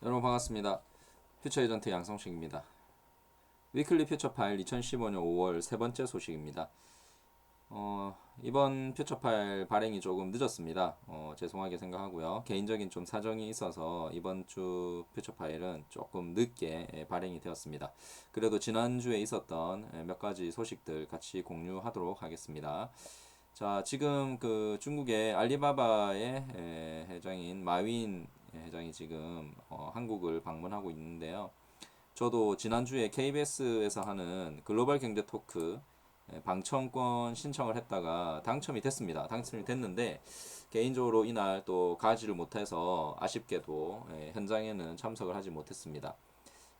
여러분 반갑습니다. 퓨처 에전트 양성식입니다. 위클리 퓨처 파일 2015년 5월 세 번째 소식입니다. 어, 이번 퓨처 파일 발행이 조금 늦었습니다. 어, 죄송하게 생각하고요. 개인적인 좀 사정이 있어서 이번 주 퓨처 파일은 조금 늦게 예, 발행이 되었습니다. 그래도 지난주에 있었던 예, 몇 가지 소식들 같이 공유하도록 하겠습니다. 자, 지금 그 중국의 알리바바의 에, 회장인 마윈 회장이 지금 어, 한국을 방문하고 있는데요. 저도 지난주에 KBS에서 하는 글로벌 경제 토크 에, 방청권 신청을 했다가 당첨이 됐습니다. 당첨이 됐는데 개인적으로 이날 또 가지를 못해서 아쉽게도 에, 현장에는 참석을 하지 못했습니다.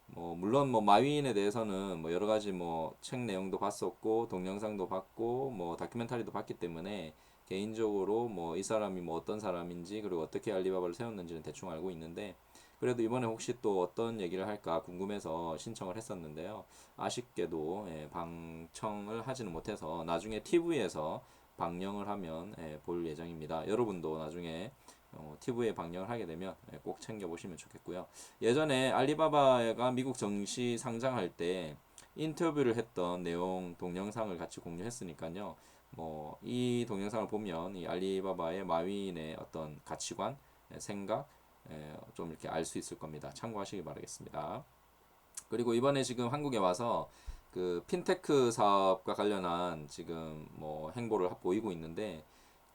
뭐 물론 뭐 마윈에 대해서는 뭐 여러 가지 뭐 책 내용도 봤었고 동영상도 봤고 뭐 다큐멘터리도 봤기 때문에 개인적으로 뭐 이 사람이 뭐 어떤 사람인지 그리고 어떻게 알리바바를 세웠는지는 대충 알고 있는데 그래도 이번에 혹시 또 어떤 얘기를 할까 궁금해서 신청을 했었는데요. 아쉽게도 예, 방청을 하지는 못해서 나중에 TV에서 방영을 하면 예, 볼 예정입니다. 여러분도 나중에 어, TV에 방영을 하게 되면 예, 꼭 챙겨보시면 좋겠고요. 예전에 알리바바가 미국 정시 상장할 때 인터뷰를 했던 내용 동영상을 같이 공유했으니까요. 뭐 이 동영상을 보면 이 알리바바의 마윈의 어떤 가치관, 예, 생각 예, 좀 이렇게 알 수 있을 겁니다. 참고하시기 바라겠습니다. 그리고 이번에 지금 한국에 와서 그 핀테크 사업과 관련한 지금 뭐 행보를 보이고 있는데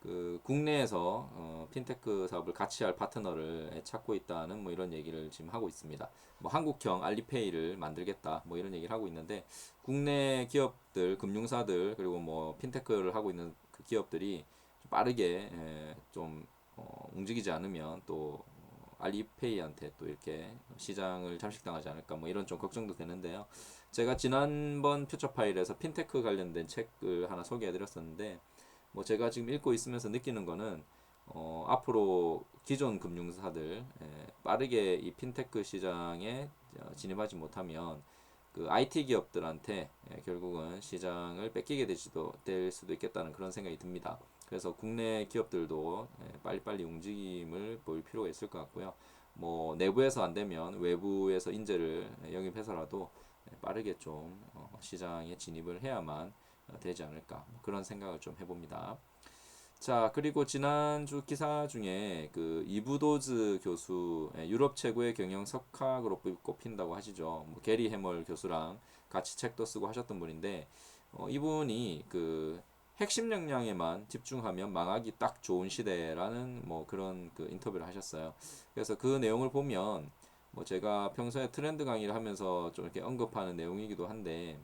그 국내에서 어, 핀테크 사업을 같이 할 파트너를 찾고 있다는 뭐 이런 얘기를 지금 하고 있습니다. 뭐 한국형 알리페이를 만들겠다 뭐 이런 얘기를 하고 있는데 국내 기업들, 금융사들 그리고 뭐 핀테크를 하고 있는 그 기업들이 좀 빠르게 에, 좀 어, 움직이지 않으면 또 어, 알리페이한테 또 이렇게 시장을 잠식당하지 않을까 뭐 이런 좀 걱정도 되는데요. 제가 지난번 퓨처 파일에서 핀테크 관련된 책을 하나 소개해 드렸었는데 뭐 제가 지금 읽고 있으면서 느끼는 거는 어, 앞으로 기존 금융사들 에, 빠르게 이 핀테크 시장에 어, 진입하지 못하면 그 IT 기업들한테 에, 결국은 시장을 뺏기게 될지도 될 수도 있겠다는 그런 생각이 듭니다. 그래서 국내 기업들도 에, 빨리빨리 움직임을 보일 필요가 있을 것 같고요. 뭐 내부에서 안 되면 외부에서 인재를 영입해서라도 에, 빠르게 좀 어, 시장에 진입을 해야만 어, 되지 않을까 뭐 그런 생각을 좀 해봅니다. 자 그리고 지난주 기사 중에 그 이부도즈 교수 예, 유럽 최고의 경영 석학으로 꼽힌다고 하시죠. 뭐 게리 해멀 교수랑 같이 책도 쓰고 하셨던 분인데 어, 이분이 그 핵심 역량에만 집중하면 망하기 딱 좋은 시대라는 뭐 그런 그 인터뷰를 하셨어요. 그래서 그 내용을 보면 뭐 제가 평소에 트렌드 강의를 하면서 좀 이렇게 언급하는 내용이기도 한데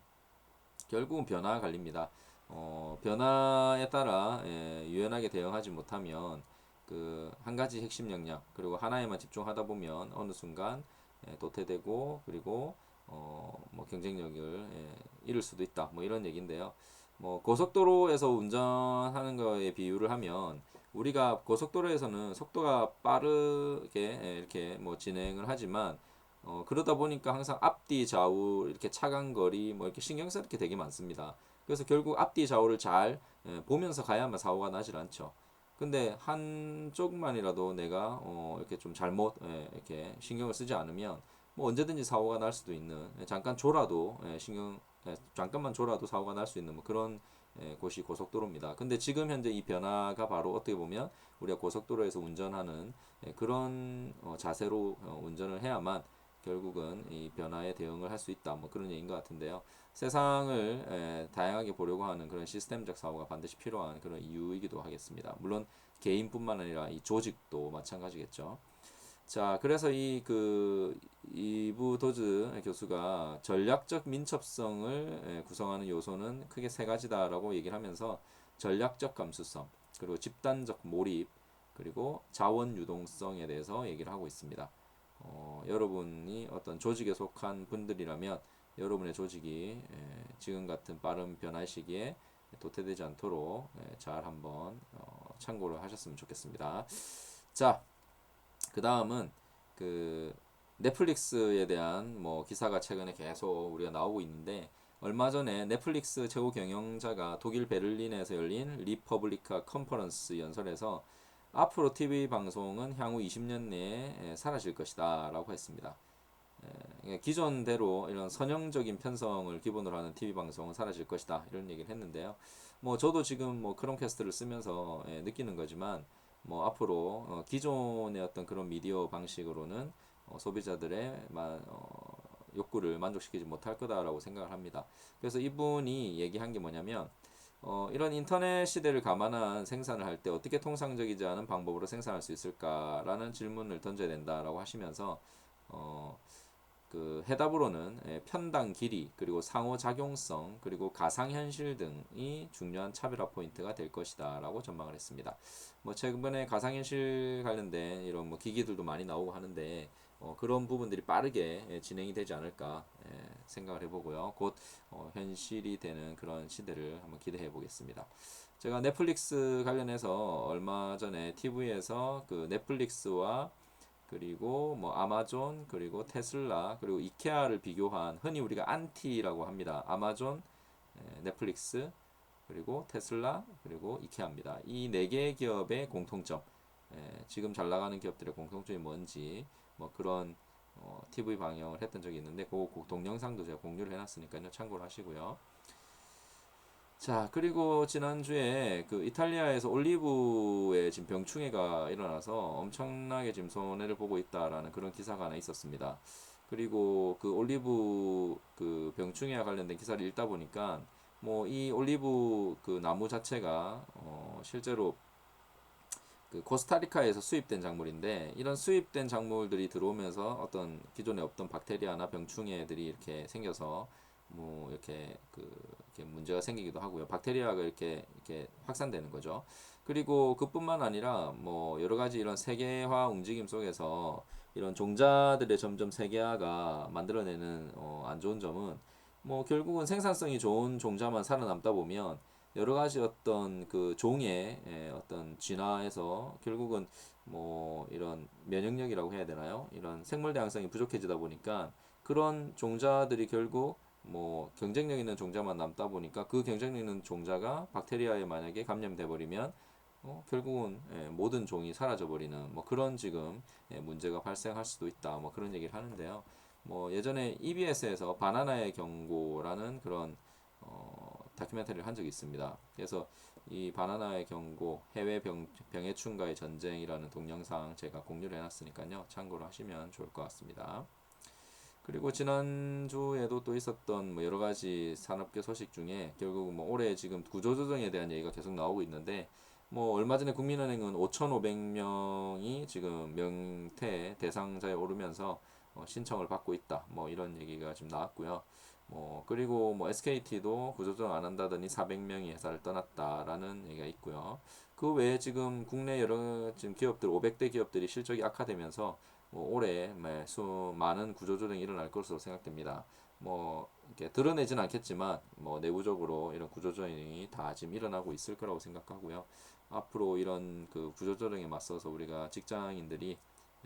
결국은 변화가 갈립니다. 어, 변화에 따라 예, 유연하게 대응하지 못하면 그 한 가지 핵심 역량 그리고 하나에만 집중하다 보면 어느 순간 예, 도태되고 그리고 어, 뭐 경쟁력을 예, 잃을 수도 있다. 뭐 이런 얘기인데요. 뭐 고속도로에서 운전하는 거에 비유를 하면 우리가 고속도로에서는 속도가 빠르게 예, 이렇게 뭐 진행을 하지만 어, 그러다 보니까 항상 앞뒤 좌우 이렇게 차간 거리 뭐 이렇게 신경 쓸게 되게 많습니다. 그래서 결국 앞뒤 좌우를 잘 예, 보면서 가야만 사고가 나질 않죠. 근데 한쪽만이라도 내가 어, 이렇게 좀 잘못 예, 이렇게 신경을 쓰지 않으면 뭐 언제든지 사고가 날 수도 있는 예, 잠깐 졸아도 예, 신경 예, 잠깐만 졸아도 사고가 날 수 있는 뭐 그런 예, 곳이 고속도로입니다. 근데 지금 현재 이 변화가 바로 어떻게 보면 우리가 고속도로에서 운전하는 예, 그런 어, 자세로 어, 운전을 해야만 결국은 이 변화에 대응을 할 수 있다. 뭐 그런 얘기인 것 같은데요. 세상을 에, 다양하게 보려고 하는 그런 시스템적 사고가 반드시 필요한 그런 이유이기도 하겠습니다. 물론 개인뿐만 아니라 이 조직도 마찬가지겠죠. 자, 그래서 이 그 이부 도즈 교수가 전략적 민첩성을 에, 구성하는 요소는 크게 세 가지다라고 얘기를 하면서 전략적 감수성, 그리고 집단적 몰입, 그리고 자원 유동성에 대해서 얘기를 하고 있습니다. 어, 여러분이 어떤 조직에 속한 분들이라면 여러분의 조직이 에, 지금 같은 빠른 변화 시기에 도태되지 않도록 에, 잘 한번 어, 참고를 하셨으면 좋겠습니다. 자, 그 다음은 그 넷플릭스에 대한 뭐 기사가 최근에 계속 우리가 나오고 있는데 얼마 전에 넷플릭스 최고 경영자가 독일 베를린에서 열린 리퍼블리카 컨퍼런스 연설에서 앞으로 TV 방송은 향후 20년 내에 예, 사라질 것이다 라고 했습니다. 예, 그러니까 기존대로 이런 선형적인 편성을 기본으로 하는 TV 방송은 사라질 것이다 이런 얘기를 했는데요. 뭐 저도 지금 뭐 크롬캐스트를 쓰면서 예, 느끼는 거지만 뭐 앞으로 어, 기존의 어떤 그런 미디어 방식으로는 어, 소비자들의 마, 어, 욕구를 만족시키지 못할 거다라고 생각을 합니다. 그래서 이분이 얘기한 게 뭐냐면 어, 이런 인터넷 시대를 감안한 생산을 할 때 어떻게 통상적이지 않은 방법으로 생산할 수 있을까라는 질문을 던져야 된다라고 하시면서 어, 그 해답으로는 예, 편당 길이 그리고 상호 작용성 그리고 가상 현실 등이 중요한 차별화 포인트가 될 것이다라고 전망을 했습니다. 뭐 최근에 가상 현실 관련된 이런 뭐 기기들도 많이 나오고 하는데 어, 그런 부분들이 빠르게 예, 진행이 되지 않을까 예, 생각을 해보고요. 곧 어, 현실이 되는 그런 시대를 한번 기대해 보겠습니다. 제가 넷플릭스 관련해서 얼마 전에 TV에서 그 넷플릭스와 그리고 뭐 아마존 그리고 테슬라 그리고 이케아를 비교한 흔히 우리가 안티라고 합니다. 아마존, 예, 넷플릭스 그리고 테슬라 그리고 이케아입니다. 이 네 개의 기업의 공통점 예, 지금 잘 나가는 기업들의 공통점이 뭔지 뭐 그런 어, TV 방영을 했던 적이 있는데 그 동영상도 제가 공유를 해놨으니까요 참고를 하시고요. 자 그리고 지난주에 그 이탈리아에서 올리브에 지금 병충해가 일어나서 엄청나게 지금 손해를 보고 있다라는 그런 기사가 하나 있었습니다. 그리고 그 올리브 그 병충해와 관련된 기사를 읽다 보니까 뭐 이 올리브 그 나무 자체가 어 실제로 그 코스타리카에서 수입된 작물인데 이런 수입된 작물들이 들어오면서 어떤 기존에 없던 박테리아나 병충해들이 이렇게 생겨서 뭐 이렇게 그 이렇게 문제가 생기기도 하고요. 박테리아가 이렇게 이렇게 확산되는 거죠. 그리고 그뿐만 아니라 뭐 여러 가지 이런 세계화 움직임 속에서 이런 종자들의 점점 세계화가 만들어내는 어, 안 좋은 점은 뭐 결국은 생산성이 좋은 종자만 살아남다 보면 여러 가지 어떤 그 종의 예, 어떤 진화에서 결국은 뭐 이런 면역력이라고 해야 되나요? 이런 생물 다양성이 부족해지다 보니까 그런 종자들이 결국 뭐 경쟁력 있는 종자만 남다 보니까 그 경쟁력 있는 종자가 박테리아에 만약에 감염돼 버리면 어, 결국은 예, 모든 종이 사라져 버리는 뭐 그런 지금 예, 문제가 발생할 수도 있다 뭐 그런 얘기를 하는데요. 뭐 예전에 EBS에서 바나나의 경고라는 그런 어, 다큐멘터리를 한 적이 있습니다. 그래서 이 바나나의 경고, 해외 병, 병해충과의 전쟁이라는 동영상 제가 공유를 해놨으니까요. 참고로 하시면 좋을 것 같습니다. 그리고 지난주에도 또 있었던 뭐 여러 가지 산업계 소식 중에 결국 뭐 올해 지금 구조조정에 대한 얘기가 계속 나오고 있는데 뭐 얼마 전에 국민은행은 5,500명이 지금 명퇴 대상자에 오르면서 어 신청을 받고 있다. 뭐 이런 얘기가 지금 나왔고요. 뭐 그리고 뭐 SKT도 구조조정 안 한다더니 400명이 회사를 떠났다라는 얘기가 있고요. 그 외에 지금 국내 여러 지금 기업들 500대 기업들이 실적이 악화되면서 뭐 올해 수 많은 구조조정이 일어날 것으로 생각됩니다. 뭐 이렇게 드러내지는 않겠지만 뭐 내부적으로 이런 구조조정이 다 지금 일어나고 있을 거라고 생각하고요. 앞으로 이런 그 구조조정에 맞서서 우리가 직장인들이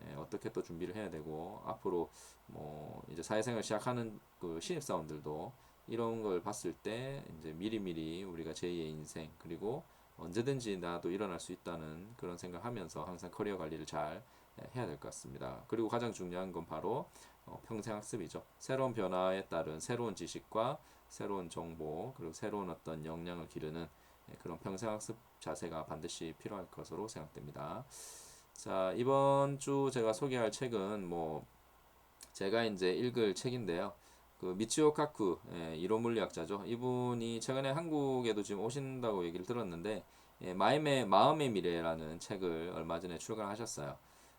예, 어떻게 또 준비를 해야 되고 앞으로 뭐 이제 사회생활 시작하는 그 신입사원들도 이런 걸 봤을 때 이제 미리미리 우리가 제2의 인생 그리고 언제든지 나도 일어날 수 있다는 그런 생각하면서 항상 커리어 관리를 잘 예, 해야 될 것 같습니다. 그리고 가장 중요한 건 바로 어, 평생 학습이죠. 새로운 변화에 따른 새로운 지식과 새로운 정보 그리고 새로운 어떤 역량을 기르는 예, 그런 평생 학습 자세가 반드시 필요할 것으로 생각됩니다. 자, 이번 주 제가 소개할 책은 뭐 제가 이제 읽을 책인데요. 그 미치오 카쿠 예, 이론 물리학자죠. 이분이 최근에 한국에도 지금 오신다고 얘기를 들었는데 예, 마음의 마음의 미래라는 책을 얼마 전에 출간하셨어요.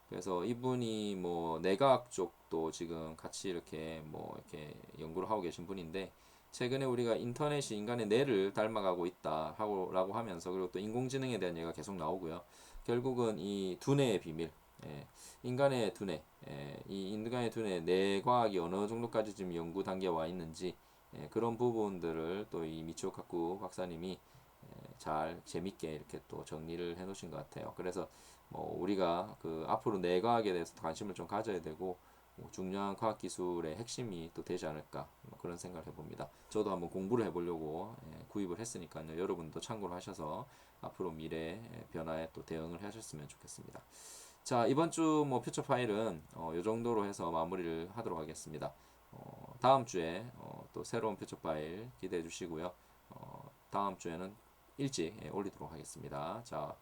그래서 이분이 뭐 내과학 쪽도 지금 같이 이렇게 뭐 이렇게 연구를 하고 계신 분인데 최근에 우리가 인터넷이 인간의 뇌를 닮아가고 있다 하고 라고 하면서 그리고 또 인공지능에 대한 얘기가 계속 나오고요. 결국은 이 두뇌의 비밀, 예, 인간의 두뇌, 예, 이 인간의 두뇌 뇌과학이 어느 정도까지 지금 연구 단계에 와 있는지 예, 그런 부분들을 또 이 미치오 카쿠 박사님이 예, 잘 재밌게 이렇게 또 정리를 해 놓으신 것 같아요. 그래서 뭐 우리가 그 앞으로 뇌과학에 대해서 관심을 좀 가져야 되고 뭐 중요한 과학 기술의 핵심이 또 되지 않을까 뭐 그런 생각을 해봅니다. 저도 한번 공부를 해보려고 예, 구입을 했으니까요. 여러분도 참고를 하셔서 앞으로 미래 변화에 또 대응을 하셨으면 좋겠습니다. 자 이번 주 뭐 퓨처 파일은 어, 이 정도로 해서 마무리를 하도록 하겠습니다. 어, 다음 주에 어, 또 새로운 퓨처 파일 기대해 주시고요. 어, 다음 주에는 일찍 예, 올리도록 하겠습니다. 자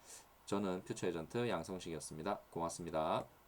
저는 퓨처 에전트 양성식이었습니다. 고맙습니다.